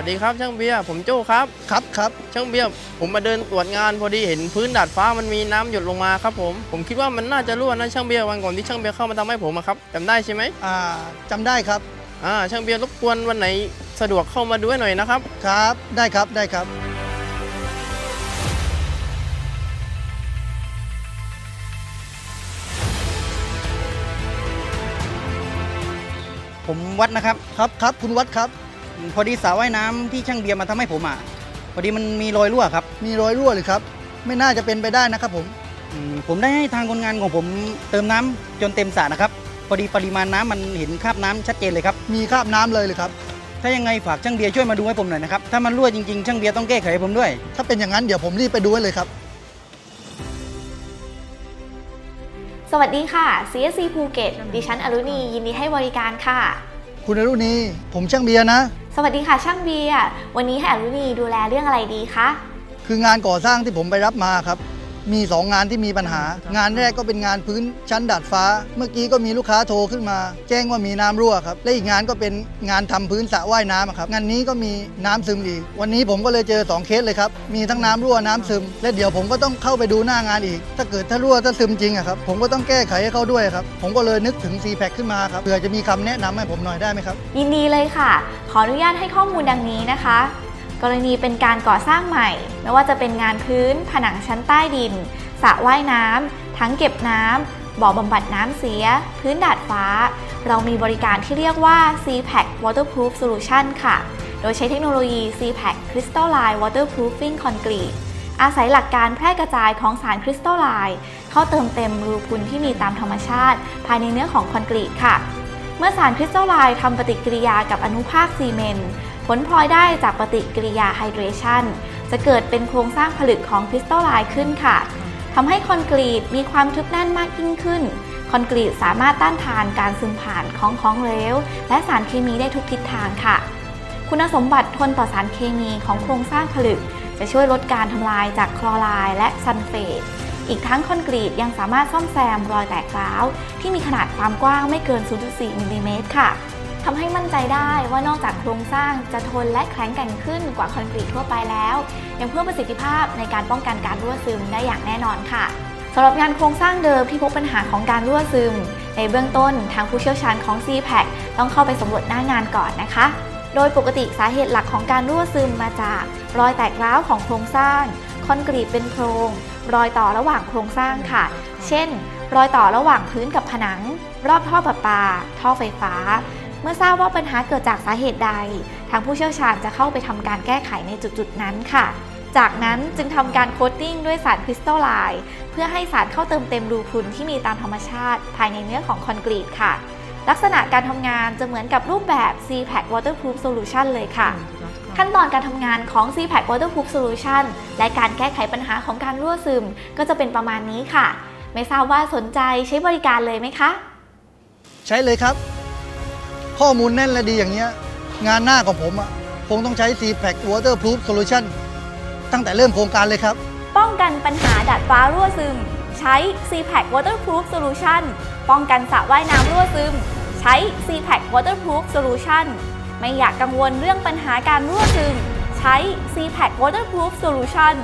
วัสดีครับช่างเบียร์ผมโจ้ครับ ครับครับช่างเบียร์ผมมาเดินตรวจงานพอดีเห็นพื้นดาดฟ้ามันมีน้ำหยดลงมาครับผมผมคิดว่ามันน่าจะรั่วนะช่างเบียร์วันก่อนที่ช่างเบียร์เข้ามาทำให้ผมอะครับจำได้ใช่ไหมอ่าจำได้ครับอ่าช่างเบียร์รบกวนวันไหนสะดวกเข้ามาดูให้หน่อยนะครับ ครับได้ครับได้ครับผมวัดนะครับครับครับคุณวัดครับ พอดีสระว่ายน้ำที่ช่างเบียร์มาทำให้ผมอะพอดีมันมีรอยรั่วครับ มีรอยรั่วเลยครับ ไม่น่าจะเป็นไปได้นะครับผมอืมผมได้ให้ทางคนงานของผมเติมน้ำจนเต็มสระนะครับ พอดีปริมาณน้ำมันเห็นคราบน้ำชัดเจนเลยครับ มีคราบน้ำเลยเลยครับถ้ายังไงฝากช่างเบียร์ช่วยมาดูให้ผมหน่อยนะครับ ถ้ามันรั่วจริงๆ ช่างเบียร์ต้องแก้ไขให้ผมด้วย ถ้าเป็นอย่างนั้นเดี๋ยวผมรีบไปดูให้เลยครับ สวัสดีค่ะ CSC ภูเก็ตดิฉันอรุณียินดีให้บริการค่ะ คุณอรุณี ผมช่างเบียร์นะ สวัสดีค่ะช่างเบียร์วันนี้ให้อรุณีดูแลเรื่องอะไรดีคะ คืองานก่อสร้างที่ผมไปรับมาครับ มี 2 งานที่มีปัญหา งานแรกก็เป็นงานพื้นชั้นดาดฟ้า เมื่อกี้ก็มีลูกค้าโทรขึ้นมา แจ้งว่ามีน้ำรั่วครับ และอีกงานก็เป็นงานทำพื้นสระว่ายน้ำอะครับ งานนี้ก็มีน้ำซึมอีก วันนี้ผมก็เลยเจอ 2 เคสเลยครับ มีทั้งน้ำรั่วน้ำซึม และเดี๋ยวผมก็ต้องเข้าไปดูหน้างานอีก ถ้าเกิดถ้ารั่วถ้าซึมจริงอะครับ ผมก็ต้องแก้ไขให้เขาด้วยครับ ผมก็เลยนึกถึง c p a c ขึ้นมาครับ เผื่อจะมีคำแนะนำให้ผมหน่อยได้ไหมครับ ยินดีเลยค่ะ ขออนุญาตให้ข้อมูลดังนี้นะคะ กรณีเป็นการก่อสร้างใหม่ ไม่ว่าจะเป็นงานพื้น ผนังชั้นใต้ดินสระว่ายน้ำทั้งเก็บน้ำบ่อบำบัดน้ำเสีย พื้นดาดฟ้า เรามีบริการที่เรียกว่า CPAC Waterproof Solution ค่ะ โดยใช้เทคโนโลยี CPAC Crystalline Waterproofing Concrete อาศัยหลักการแพร่กระจายของสารคริสตัลไลน์เข้าเติมเต็มรูพุนที่มีตามธรรมชาติ ภายในเนื้อของคอนกรีตค่ะ เมื่อสารคริสตัลไลน์ทำปฏิกิริยากับอนุภาคซีเมนต์ ผลพลอยได้จากปฏิกิริยาไฮเดรชันจะเกิดเป็นโครงสร้างผลึกของคริสตัลไลน์ขึ้นค่ะทำให้คอนกรีตมีความทึบแน่นมากยิ่งขึ้น คอนกรีตสามารถต้านทานการซึมผ่านของของเหลวและสารเคมีได้ทุกทิศทางค่ะ คุณสมบัติทนต่อสารเคมีของโครงสร้างผลึก จะช่วยลดการทำลายจากคลอไรด์และซัลเฟตอีกทั้งคอนกรีตยังสามารถซ่อมแซมรอยแตกร้าว ที่มีขนาดความกว้างไม่เกิน 0.4มิลลิเมตรค่ะ ทำให้มั่นใจได้ว่านอกจากโครงสร้างจะทนและแข็งแกร่งขึ้นกว่าคอนกรีตทั่วไปแล้ว ยังเพิ่มประสิทธิภาพในการป้องกันการรั่วซึมได้อย่างแน่นอนค่ะสำหรับงานโครงสร้างเดิมที่พบปัญหาของการรั่วซึม ในเบื้องต้นทางผู้เชี่ยวชาญของ CPAC ต้องเข้าไปสำรวจหน้างานก่อนนะคะ โดยปกติสาเหตุหลักของการรั่วซึมมาจากรอยแตกร้าวของโครงสร้าง คอนกรีตเป็นโพรง รอยต่อระหว่างโครงสร้างค่ะ เช่น รอยต่อระหว่างพื้นกับผนัง รอบท่อประปา ท่อไฟฟ้า เมื่อทราบว่าปัญหาเกิดจากสาเหตุใด ทางผู้เชี่ยวชาญจะเข้าไปทำการแก้ไขในจุดๆนั้นค่ะ จากนั้นจึงทำการโคตติ้งด้วยสารคริสตัลไลน์เพื่อให้สารเข้าเติมเต็มรูพรุนที่มีตามธรรมชาติ ภายในเนื้อของคอนกรีตค่ะ ลักษณะการทำงานจะเหมือนกับรูปแบบ CPAC Waterproof Solution เลยค่ะ ขั้นตอนการทำงานของ CPAC Waterproof Solution และการแก้ไขปัญหาของการรั่วซึม ก็จะเป็นประมาณนี้ค่ะ ไม่ทราบว่าสนใจใช้บริการเลยไหมคะ ใช้เลยครับ ข้อมูลแน่นและดีอย่างเงี้ยงานหน้าของผมอะคงต้องใช้ c p a c Waterproof Solution ตั้งแต่เริ่มโครงการเลยครับ ป้องกันปัญหาดัดฟ้ารั่วซึม ใช้ CPAC Waterproof Solution ป้องกันสระว่ายน้ำรั่วซึม ใช้ CPAC Waterproof Solution ไม่อยากกังวลเรื่องปัญหาการรั่วซึม ใช้ CPAC Waterproof Solution